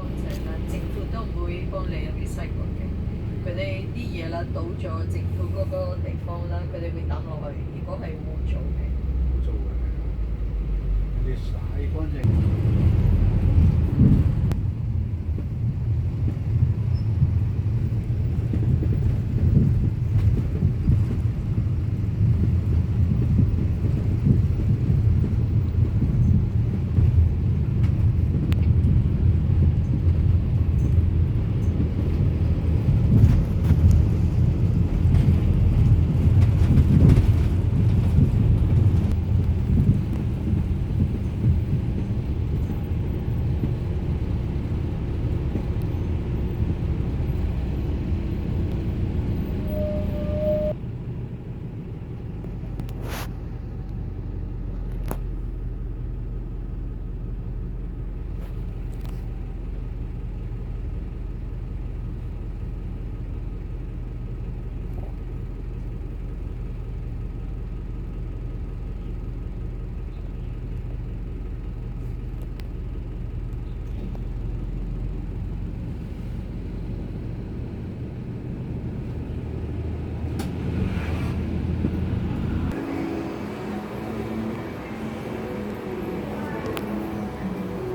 乾淨啦，政府都唔會幫你 recycle 嘅。佢哋啲嘢啦倒咗政府嗰個地方啦，佢哋會抌落去。如果係污糟嘅，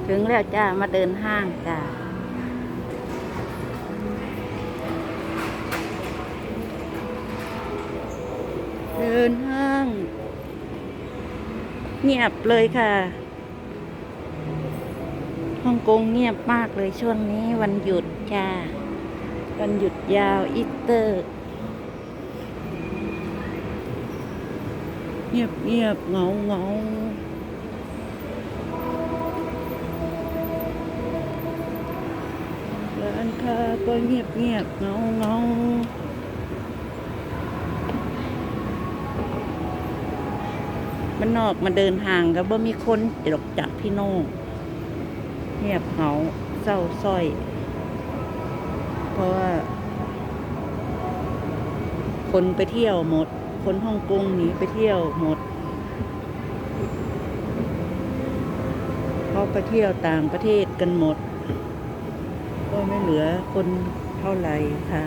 ถึงแล้วจ้า มาเดินห้างจ้าเดินห้าง เงียบเลยค่ะฮ่องกงเงียบมากเลยช่วงนี้วันหยุดจ้า วันหยุดยาวอีสเตอร์ เงียบเงียบเงาเงา ร้านค้าก็เงียบเงียบเงาเงามันนอกมาเดินห่างก็บ่มีคนหรอกจากพี่น้องเงียบเหงาเศร้าส้อย เพราะว่า คนไปเที่ยวหมด คนฮ่องกงหนีไปเที่ยวหมดเขาไปเที่ยวต่างประเทศกันหมด ก็ไม่เหลือคนเท่าไหร่ค่ะ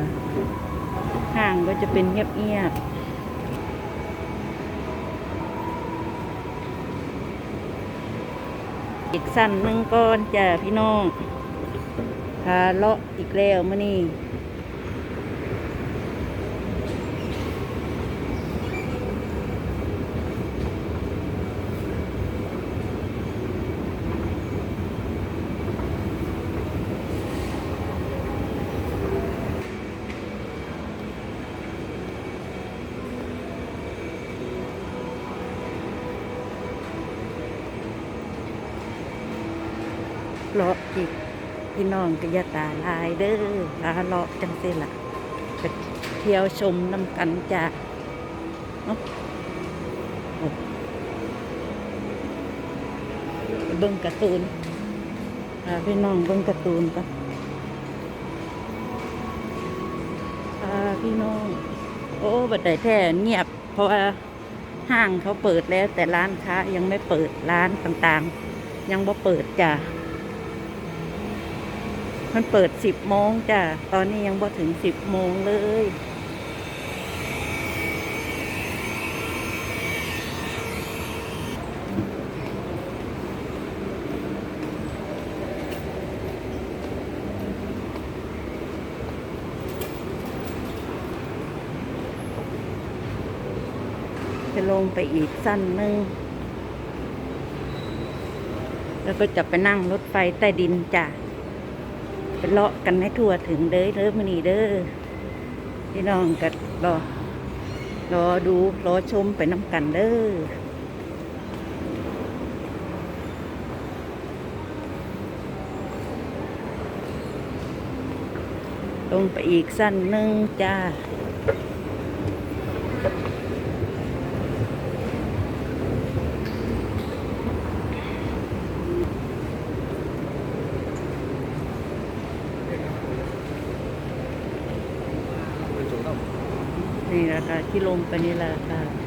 ห้างก็จะเป็นเงียบๆอีกสั้นหนึ่งก้อนจ้ะพี่น้องพาเลาะอีกแล้วมื่อนี้ เลาะอีกพี่น้องก็อย่าตาลายเด้อลาเลาะจังสิล่ะไปเที่ยวชมน้ำกันจ้ะเนาะเบิ่งการ์ตูนพี่น้องเบิ่งการ์ตูนกันพี่น้อง โอ้บัดไดแท้เงียบ เพราะว่าห้างเขาเปิดแล้ว แต่ร้านค้ายังไม่เปิดร้านต่างๆ ยังบ่เปิดจ้ะ มันเปิดสิบโมงจ้ะ ตอนนี้ยังบ่ถึงสิบโมงเลย จะลงไปอีกสั้นนึง แล้วก็จะไปนั่งรถไฟใต้ดินจ้ะ ไปเลาะกันให้ทั่วถึงเด้อเด้อมือนีเด้อพี่น้องกัดรอรอดูรอชมไปน้ำกันเด้อลงไปอีกสั้นหนึ่งจ้า นี่แหละค่ะที่ลงไปนี่แหละค่ะ